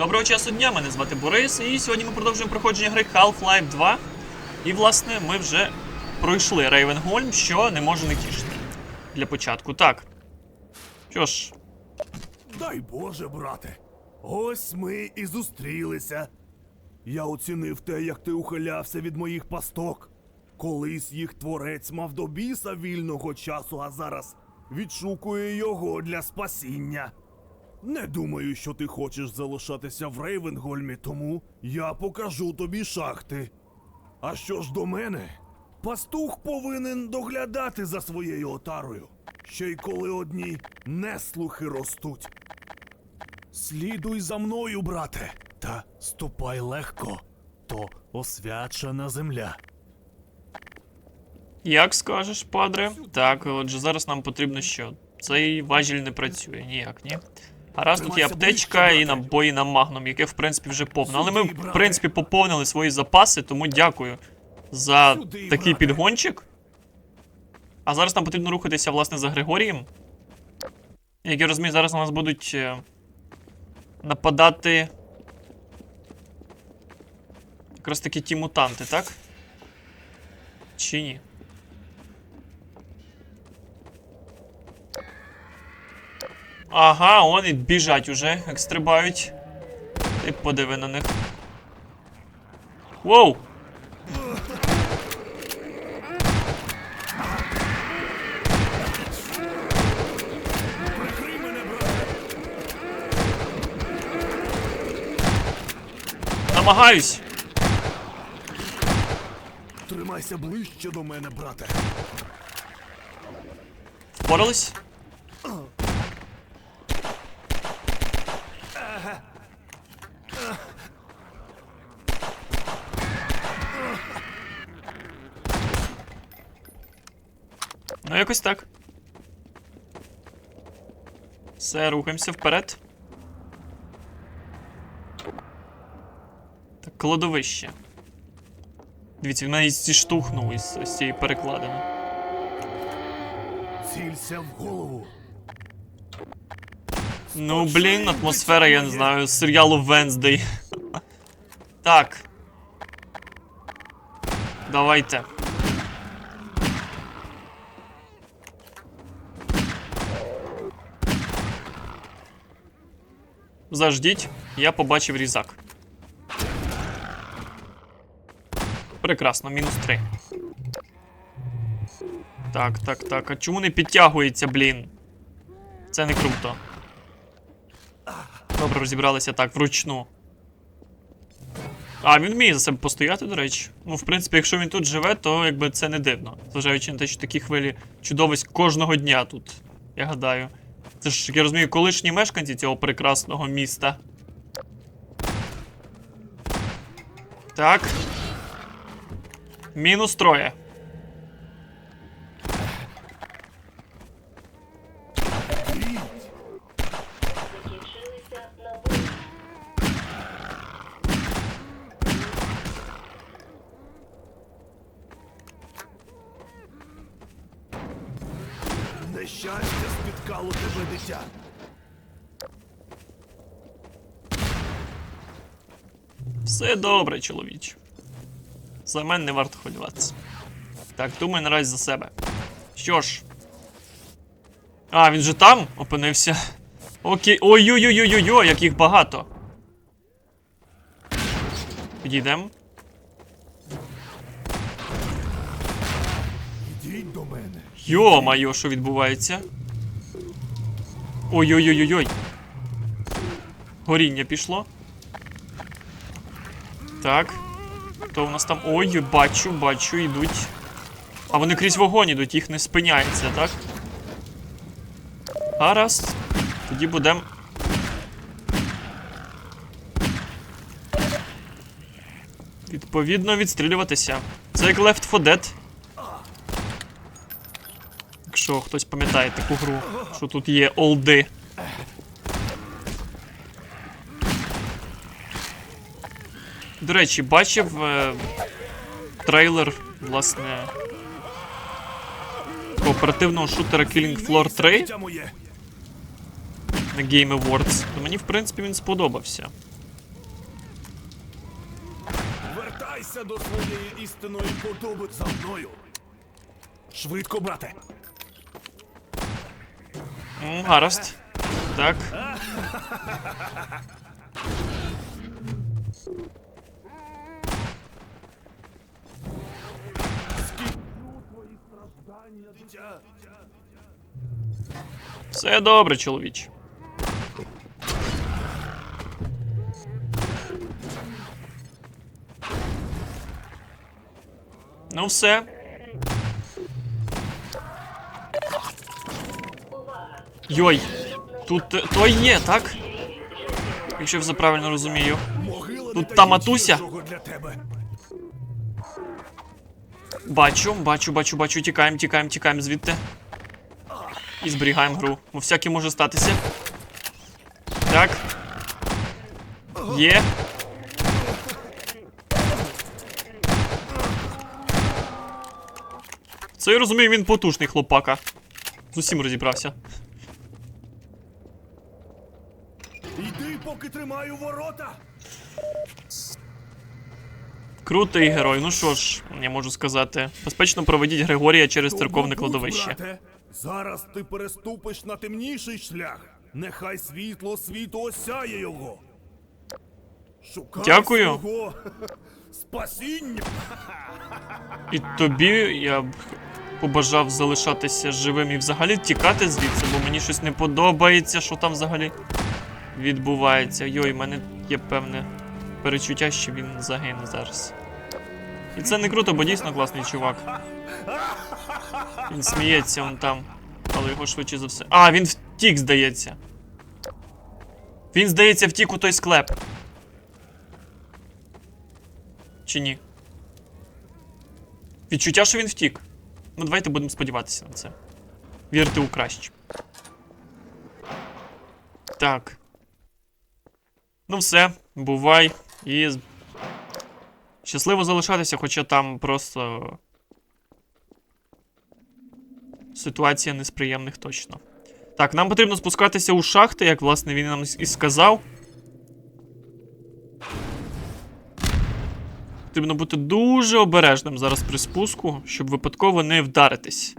Доброго часу дня, мене звати Борис, і сьогодні ми продовжуємо проходження гри Half-Life 2. І, власне, ми вже пройшли Рейвенгольм, що не може не тішити. Для початку. Так. Що ж, Дай Боже, брате. Ось ми і зустрілися. Я оцінив те, як ти ухилявся від моїх пасток. Колись їх творець мав до біса вільного часу, а зараз відшукує його для спасіння. Не думаю, що ти хочеш залишатися в Рейвенгольмі, тому я покажу тобі шахти. А що ж до мене? Пастух повинен доглядати за своєю отарою, ще й коли одні неслухи ростуть. Слідуй за мною, брате, та ступай легко, то освячена земля. як скажеш, падре? Так, отже, зараз нам потрібно що? Цей важіль не працює, ніяк, ні. А раз тут є аптечка і набої на магном, яке в принципі вже повно. Але ми, в принципі, поповнили свої запаси, тому дякую за такий підгончик. А зараз нам потрібно рухатися, власне, за Григорієм. Як я розумію, зараз на нас будуть е, нападати. Якраз таки ті мутанти, так? Чи ні? Ага, вони біжать уже, як стрибають. Ти подиви на них. Воу! Намагаюсь! Тримайся ближче до мене, брате. Впорались? Ну, якось так. Все, рухаємося вперед. Так, кладовище. Дивіться, він мене зіштовхнув із ось цієї перекладини. Цілься в голову. Ну, блін, атмосфера, я не знаю, з серіалу Венздей. Так. Давайте. Заждіть, я побачив різак. Прекрасно, мінус 3. Так, так, так. А чому не підтягується, блін? Це не круто. Добре, розібралися так, вручну. А, він вміє за себе постояти, до речі. Ну, в принципі, якщо він тут живе, то якби це не дивно. Зважаючи на те, що такі хвилі чудовиськ кожного дня тут, я гадаю. Це ж, я розумію, колишні мешканці цього прекрасного міста. Так. Мінус троє. Все добре, чоловіче. За мене не варто хвилюватися. Так, думаю наразі за себе. Що ж. А, він же там опинився. Окей. Ой-ой-ой-ой-ой, як їх багато. Підійдемо. Ідіть до мене. Йо-майо, що відбувається? Ой-ой-ой-ой-ой. Горіння пішло. Так. Хто у нас там? Ой, бачу, бачу, йдуть. А вони крізь вогонь ідуть, їх не спиняється, так? Гаразд. Тоді будемо. Відповідно, відстрілюватися. Це як Left 4 Dead. Якщо хтось пам'ятає таку гру, що тут є олди. до речі, бачив е, трейлер, власне. Кооперативного шутера Killing Floor 3 на Game Awards, то мені в принципі він сподобався. Вертайся до своєї істинної подоби за мною. Швидко, брате. М, Гаразд. Так. Все добре, чоловіч. Ну все. Йой, тут той є, так? Якщо я все правильно розумію. Тут та матуся? Бачу, бачу, бачу, бачу. Тікаємо, тікаємо, тікаємо звідти. І зберігаємо гру. Бо всяке може статися. Так. Є. Це я розумію, він потужний хлопака. З усім розібрався. Йди, поки тримаю ворота. Крутий герой. Ну що ж, я можу сказати. Безпечно проведіть Григорія через церковне кладовище. Зараз ти переступиш на темніший шлях. Нехай світло світу осяє його. Шукай Дякую. свого спасіння. І тобі я б побажав залишатися живим і взагалі тікати звідси, бо мені щось не подобається, що там взагалі відбувається. Йой, в мене є певне перечуття, що він загине зараз. І це не круто, бо дійсно класний чувак. Він сміється он там, але його швидше за все. А, він втік, здається. Він, здається, втік у той склеп. Чи ні? Відчуття, що він втік. Ну, давайте будемо сподіватися на це. Вірити у краще. Так. Ну, все, бувай. І. Щасливо залишатися, хоча там просто. Ситуація не з приємних точно. Так, нам потрібно спускатися у шахти, як власне він нам і сказав. Потрібно бути дуже обережним зараз при спуску, щоб випадково не вдаритись.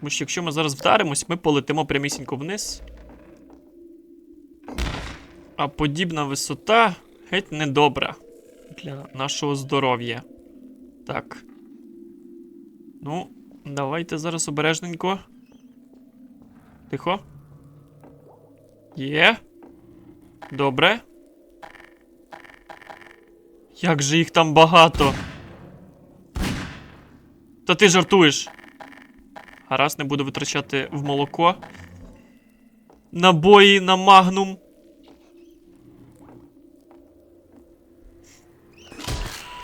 Тому що якщо ми зараз вдаримось, ми полетимо прямісінько вниз. А подібна висота геть недобра для нашого здоров'я. Так. Ну, давайте зараз обережненько. Тихо. Є. Добре. Як же їх там багато. Та ти жартуєш. Гаразд, не буду витрачати в молоко. Набої на магнум.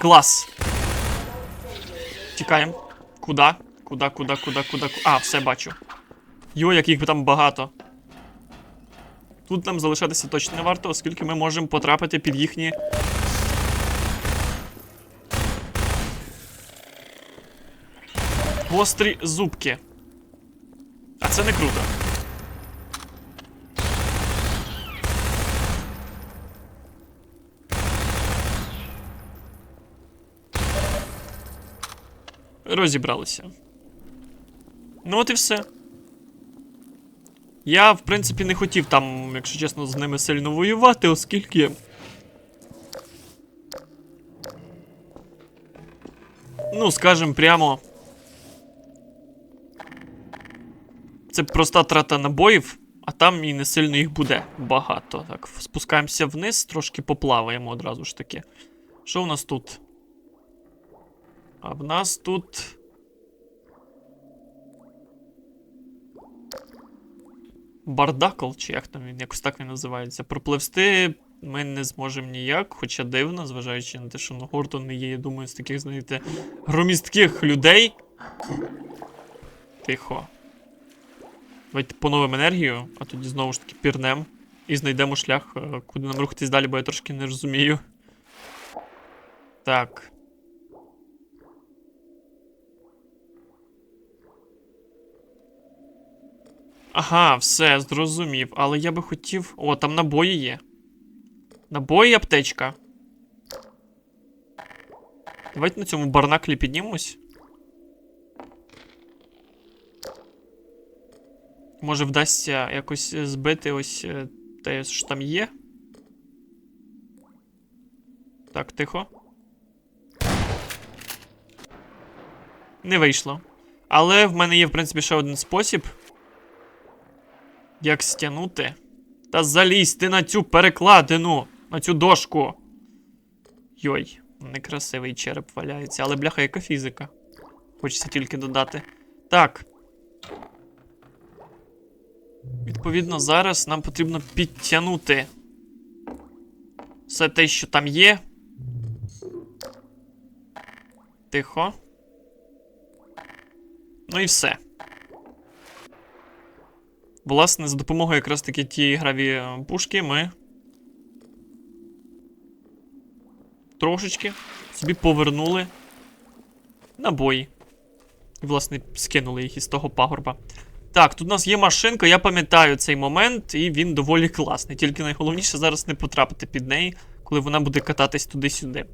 Клас. Тікаємо. Куда? Куда, куда, куда, куда, ку- А, все бачу. Йо, як їх там багато. Тут нам залишатися точно не варто, оскільки ми можемо потрапити під їхні Гострі зубки. А це не круто. Розібралися. Ну, от і все. Я, в принципі, не хотів там, якщо чесно, з ними сильно воювати, оскільки. Ну, скажем прямо. Це проста трата набоїв, а там і не сильно їх буде багато. Так, спускаємося вниз, трошки поплаваємо одразу ж таки. Що в нас тут? А в нас тут. Бардакл, чи як там він, якось так він називається. Пропливсти ми не зможемо ніяк, хоча дивно, зважаючи на те, що ну, Гордон не є, я думаю, з таких, знаєте, громістких людей. Тихо. Давайте поновимо енергію, а тоді знову ж таки пірнем і знайдемо шлях, е, куди нам рухатись далі, бо я трошки не розумію. Так. Ага, все, зрозумів. Але я би хотів. О, там набої є. Набої і аптечка. Давайте на цьому барнаклі піднімемось. Може вдасться якось е, збити ось е, те, що там є. Так, тихо. Не вийшло. Але в мене є, в принципі, ще один спосіб. Як стягнути. Та залізти на цю перекладину, на цю дошку. Йой, некрасивий череп валяється, але бляха, яка фізика. Хочеться тільки додати. Так. Відповідно, зараз нам потрібно підтягнути все те, що там є. Тихо. Ну і все. Власне, за допомогою якраз таки тієї граві е, пушки ми трошечки собі повернули набої. І, власне, скинули їх із того пагорба. Так, тут у нас є машинка, я пам'ятаю цей момент, і він доволі класний. Тільки найголовніше зараз не потрапити під неї, коли вона буде кататись туди-сюди.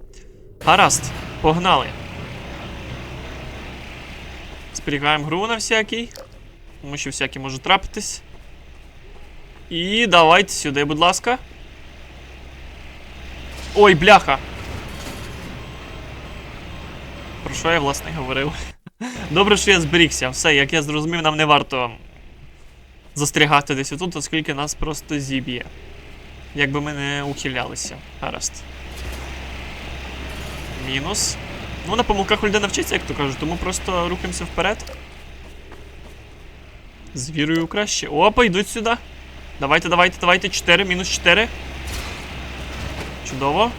Гаразд, погнали. Зберігаємо гру на всякий. Тому що всякий може трапитись. І давайте сюди, будь ласка. Ой, бляха! Про що я, власне, говорив? Добре, що я зберігся. Все, як я зрозумів, нам не варто застрягати десь отут, оскільки нас просто зіб'є. Якби ми не ухилялися. Гаразд. Мінус. Ну, на помилках у людей навчиться, як то кажуть, тому просто рухаємося вперед. З вірою краще. Опа, йдуть сюди. Давайте, давайте, давайте. 4, мінус 4. Чудово.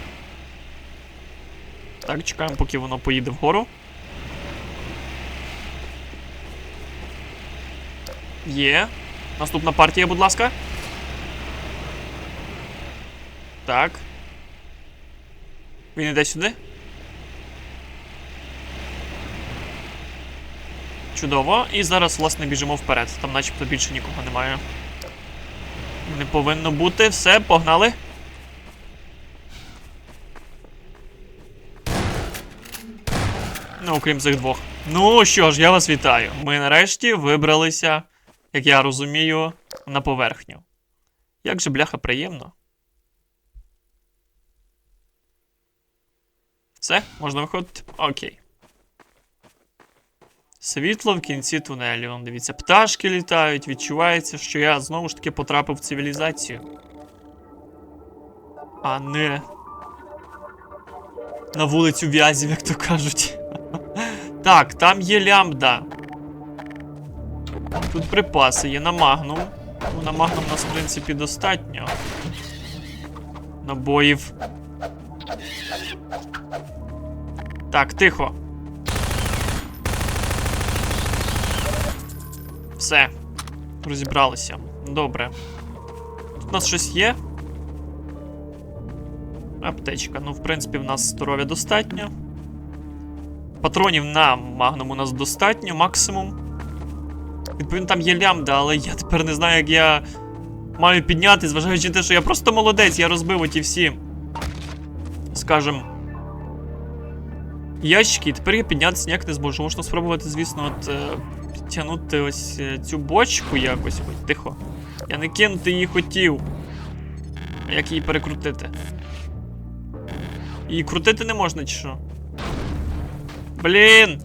Так, чекаємо, поки воно поїде вгору. Є. Наступна партія, будь ласка. Так. Він іде сюди. Чудово. І зараз, власне, біжимо вперед. Там начебто більше нікого немає. Не повинно бути. Все, погнали. Ну, окрім цих двох. Ну що ж, я вас вітаю. Ми нарешті вибралися, як я розумію, на поверхню. Як же бляха приємно. Все, можна виходити? Окей. Світло в кінці тунелю. Дивіться, пташки літають, відчувається, що я знову ж таки потрапив в цивілізацію. А не. На вулицю в'язів, як то кажуть. Так, там є лямбда. Тут припаси є на магнум. Ну, на магнум нас, в принципі, достатньо. Набоїв. Так, тихо. Все. Розібралися. Добре. Тут у нас щось є. Аптечка. Ну, в принципі, в нас здоров'я достатньо. Патронів на магнум у нас достатньо, максимум. Відповідно, там є лямбда, але я тепер не знаю, як я маю підняти, зважаючи на те, що я просто молодець, я розбив оті всі. Скажем. Ящики, і тепер я піднятися ніяк не зможу. Можна спробувати, звісно, от підтягнути ось е, цю бочку якось. Ой, тихо. Я не кинути її хотів. Як її перекрутити? Її крутити не можна, чи що? Блін!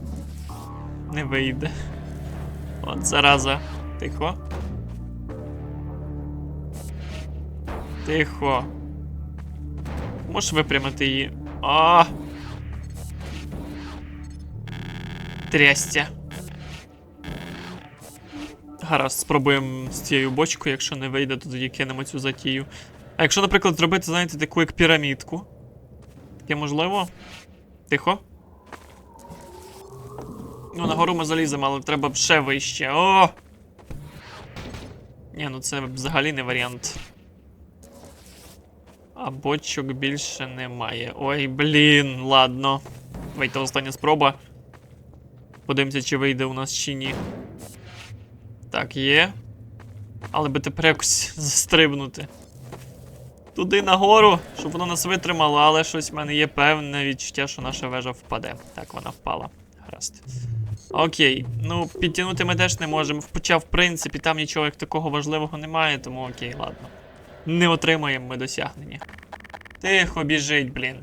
Не вийде. От зараза. Тихо. Тихо. Можеш випрямити її. А! Трястя. Гаразд, спробуємо з цією бочкою, якщо не вийде, то тоді кинемо цю затію. А якщо, наприклад, зробити, знаєте, таку як пірамідку. Таке можливо? Тихо. Ну, нагору ми заліземо, але треба б ще вище. О! Ні, ну це взагалі не варіант. А бочок більше немає. Ой, блін, ладно. Давайте остання спроба. Подивимося, чи вийде у нас чи ні. Так, є. Але би тепер якось застрибнути. туди нагору, щоб воно нас витримало, але щось в мене є певне відчуття, що наша вежа впаде. Так, вона впала. Гаразд. Окей, ну підтягнути ми теж не можемо. Хоча, в принципі, там нічого як такого важливого немає, тому окей, ладно. Не отримаємо ми досягнення. Тихо, біжить, блін.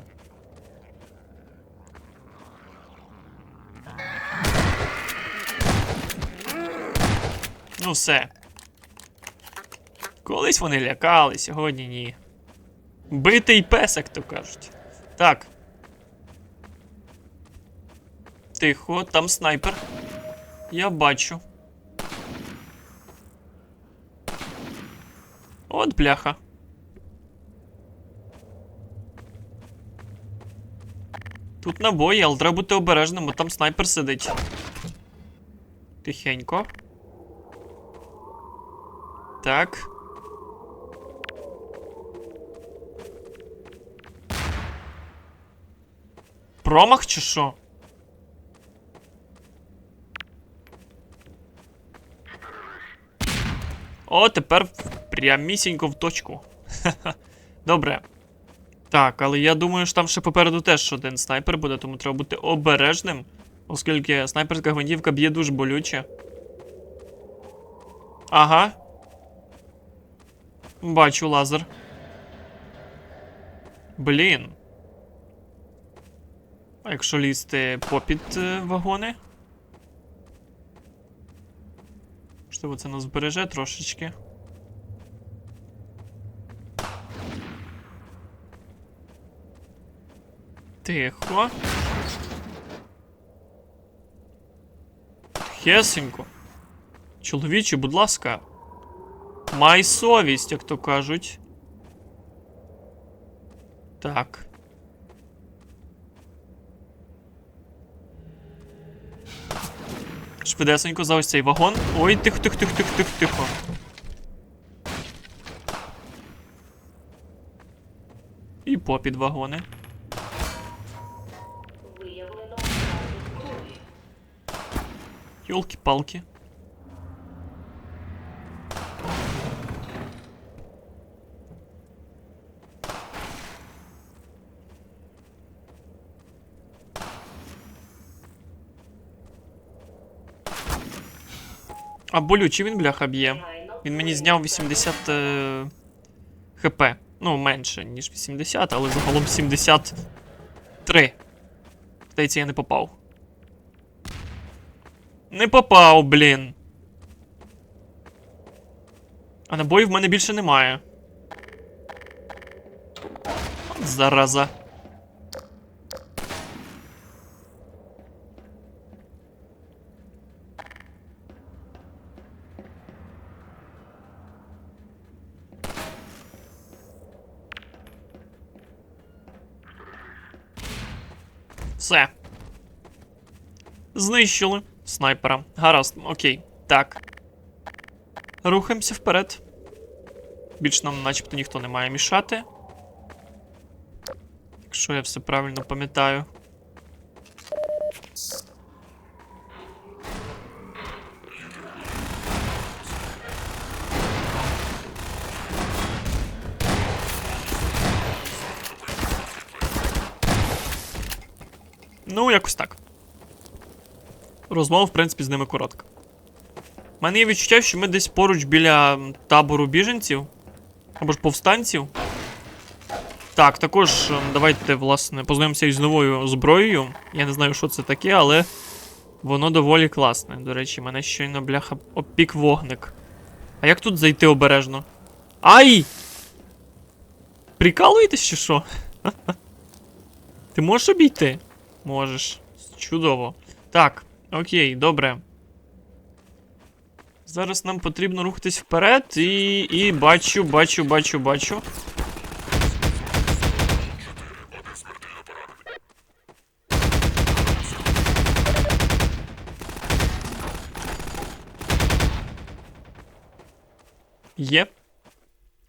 Ну все. Колись вони лякали, сьогодні ні. Битий песик, то кажуть. Так. Тихо, там снайпер. Я бачу. От бляха. Тут набої, але треба бути обережним, бо там снайпер сидить. Тихенько. Так. Промах чи що? О, тепер прямісінько в точку. Добре. Так, але я думаю, що там ще попереду теж один снайпер буде, тому треба бути обережним, оскільки снайперська гвинтівка б'є дуже болюче. Ага. Бачу лазер. Блін. А якщо лізти попід е, вагони? Можливо, це нас збереже трошечки. Тихо. Хесенько. Чоловіче, будь ласка. Май совість, як то кажуть. Так. Швидесенько за ось цей вагон. Ой, тихо, тихо, тихо, тихо, тихо, тихо. І попід вагони. Йолки-палки. А болючий він бляха б'є. Він мені зняв 80 е, хп. Ну, менше, ніж 80, але загалом 73. Здається, я не попав. Не попав, блін. А набоїв в мене більше немає. Зараза. Все. Знищили снайпера. Гаразд, окей. Так. Рухаємося вперед. Більш нам начебто ніхто не має мішати. Якщо я все правильно пам'ятаю. Ну, якось так. Розмова, в принципі, з ними коротка. У мене є відчуття, що ми десь поруч біля табору біженців або ж повстанців. Так, також ем, давайте, власне, познайомимося із новою зброєю. Я не знаю, що це таке, але воно доволі класне. До речі, мене щойно бляха обпік вогник. А як тут зайти обережно? Ай! Прикалуєтесь чи що? Ти можеш обійти? Можеш. Чудово. Так, окей, добре. Зараз нам потрібно рухатись вперед і. і бачу, бачу, бачу, бачу. Є.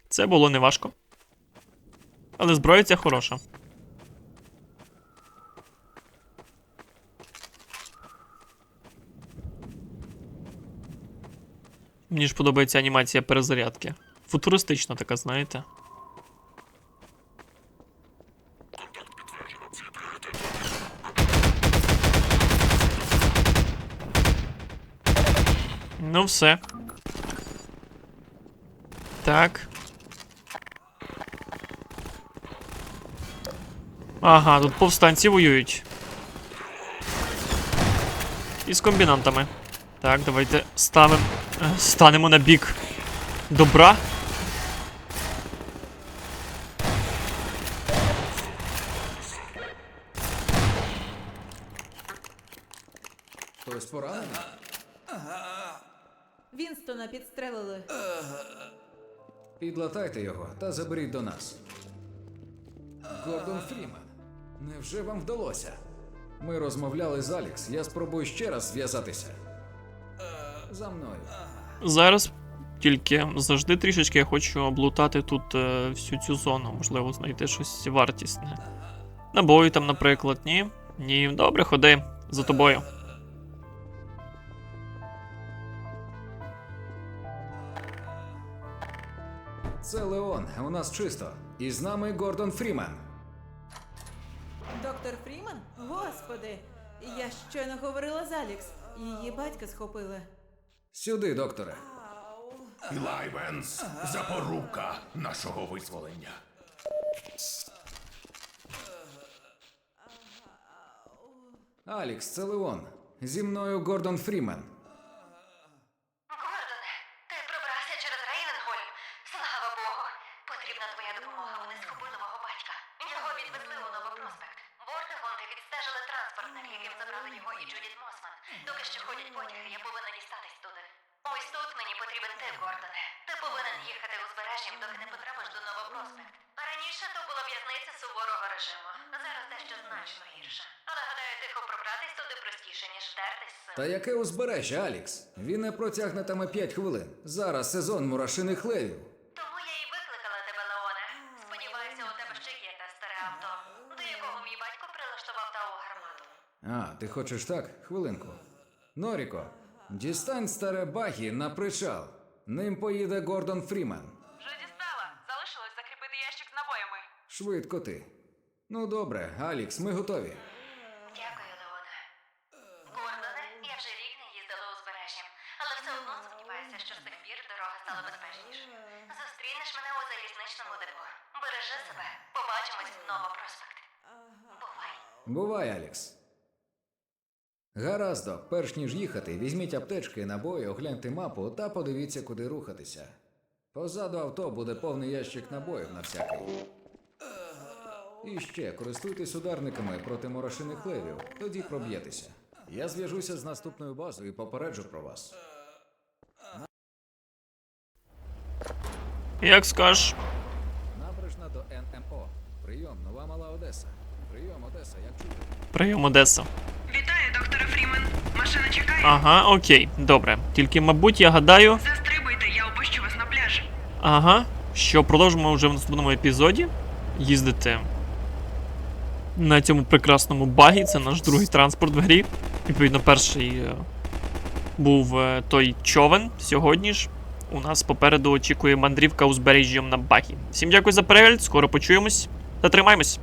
Це було неважко. Але зброя ця хороша. Мені ж подобається анімація перезарядки. Футуристична така, знаєте. Ну все. Так. Ага, тут повстанці воюють. І з комбінантами. Так, давайте ставимо Станемо на бік добра. Хтось поранений? Вінстона підстрелили. Підлатайте його та заберіть до нас. Гордон Фріман. Невже вам вдалося? Ми розмовляли з Алікс. Я спробую ще раз зв'язатися. За мною. Зараз тільки завжди трішечки я хочу облутати тут е, всю цю зону. Можливо, знайти щось вартісне. Набої там, наприклад, ні. Ні, добре, ходи за тобою. Це Леон, у нас чисто. І з нами Гордон Фріман. Доктор Фріман? Господи, я щойно говорила з Алікс. Її батька схопили. Сюди, докторе. Лайвенс, запорука нашого визволення. Алікс, це Леон. Зі мною Гордон Фрімен. Гордоне, ти пробрався через Рейвенхольм. Слава Богу. Потрібна твоя допомога. Вони схопили мого батька. Його відвезли у Новопроспект. Вортегонти відстежили транспортник, яким забрали його і Джудіт Мосман. Доки ще ходять потяги, я повинна дістатись туди. Ось тут мені потрібен ти, Гордоне. Ти повинен їхати узбережжям, доки не потрапиш до Новопроспект. Раніше то була в'язниця суворого режиму. Зараз дещо значно гірше. Але гадаю, тихо пробратись туди простіше, ніж вдертись з Та яке узбережжя, Алікс? Він не протягнетиме 5 хвилин. Зараз сезон мурашиних левів. Тому я і викликала тебе, Леоне. Сподіваюся, у тебе ще є те старе авто, до якого мій батько прилаштував тау гармату. А, ти хочеш так? Хвилинку. Норіко, дістань старе багі на причал. Ним поїде Гордон Фрімен. Вже дістала. Залишилось закріпити ящик з набоями. Швидко ти. Ну добре, Алікс, ми готові. Дякую, Леоне. Гордоне, я вже рік не їздила узбережжям, але все одно сподіваюся, що з тих пір дорога стала безпечніше. Зустрінеш мене у залізничному депо. Бережи себе. Побачимось в Новопроспект. Бувай. Бувай, Алікс. Гараздо, перш ніж їхати, візьміть аптечки, набої, огляньте мапу та подивіться, куди рухатися. Позаду авто буде повний ящик набоїв на всякий. І ще користуйтесь ударниками проти морошиних левів, тоді проб'єтеся. Я зв'яжуся з наступною базою і попереджу про вас. Як скажеш. Набережна до НМО. Прийом, нова мала Одеса. Прийом, Одеса, як чути. Прийом Одеса. Вітаю, доктора Фрімен. Машина чекає. Ага, окей, добре. Тільки, мабуть, я гадаю. Застрибуйте, я опущу вас на пляж. Ага. Що продовжимо вже в наступному епізоді. Їздити на цьому прекрасному багі. Це наш другий транспорт в грі. Відповідно, перший е, був е, той човен. Сьогодні ж у нас попереду очікує мандрівка узбережжям на багі. Всім дякую за перегляд, скоро почуємось та тримаймось.